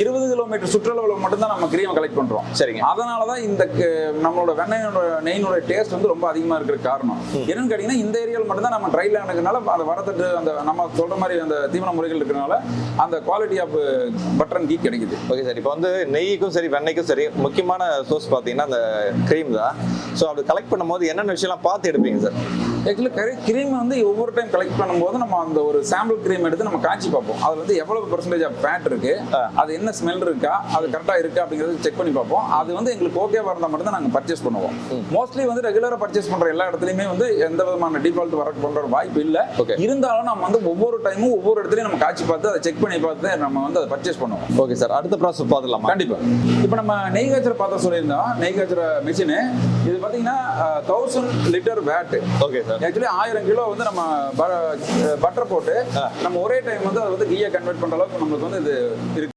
இருபது கிலோமீட்டர் சுற்றளவில் மட்டும்தான் நம்ம கிரீமை கலெக்ட் பண்றோம். சரிங்க. அதனால தான் இந்த நம்மளோட வெண்ணெயோட நெய்யினோட டேஸ்ட் வந்து ரொம்ப அதிகமா இருக்கிற காரணம். என்னன்னு கேட்டீங்கன்னா இந்த ஏரியாவில் மட்டும்தான் நம்ம ட்ரை லேண்டுனால அந்த வரத்தட்டு அந்த நம்ம சொல்ற மாதிரி அந்த தீவன முறைகள் இருக்கிறனால அந்த quality of butter and ghee கிடைக்குது. Okay sir. இப்போ வந்து நெய்க்கும் சரி வெண்ணெய்க்கும் சரி முக்கியமான சோர்ஸ் பார்த்தீங்கன்னா அந்த க்ரீம் தான். ஸோ அப்படி கலெக்ட் பண்ணும்போது என்னென்ன விஷயம்லாம் பார்த்து எடுப்பீங்க சார் ஆக்சுவலி கரை கிரீம் வந்து ஒவ்வொரு டைம் கலெக்ட் பண்ணும்போது நம்ம அந்த ஒரு சாம்பிள் கிரீம் எடுத்து நம்ம காய்ச்சி பார்ப்போம். அதுல வந்து எவ்வளவு பெர்சன்டேஜ் ஆஃப் ஃபேட் இருக்கு அது என்ன ஸ்மெல் இருக்கா அது கரெக்டா இருக்கா அப்படிங்கறது செக் பண்ணி பார்ப்போம். அது வந்து எங்களுக்கு ஓகேவா இருந்தால் மட்டும் தான் நாங்கள் பர்ச்சேஸ் பண்ணுவோம். மோஸ்ட்லி வந்து ரெகுலராக பர்ச்சேஸ் பண்ற எல்லா இடத்துலையுமே வந்து எந்த விதமான டிஃபால்ட் வர ஒரு வாய்ப்பு இல்லை. Okay. இருந்தாலும் நம்ம வந்து ஒவ்வொரு டைமும் ஒவ்வொரு இடத்துலையும் நம்ம காய்ச்சி பார்த்து அதை செக் பண்ணி பார்த்து நம்ம வந்து அதை பர்ச்சேஸ் பண்ணுவோம். ஓகே சார் அடுத்த ப்ராசஸ் பார்த்துலாமா கண்டிப்பா. இப்போ நம்ம நெய் காய்ச்சற பார்த்தா சொல்லியிருந்தோம். நெய் காய்ச்சற மிஷின் இது பார்த்தீங்கன்னா தௌசண்ட் லிட்டர் வேட் ஓகே சார் ஆக்சுவலி ஆயிரம் கிலோ வந்து நம்ம பட்டர் போட்டு நம்ம ஒரே டைம் வந்து அதை வந்து கீயை கன்வெர்ட் பண்ற அளவுக்கு நம்மளுக்கு வந்து இது இருக்கு.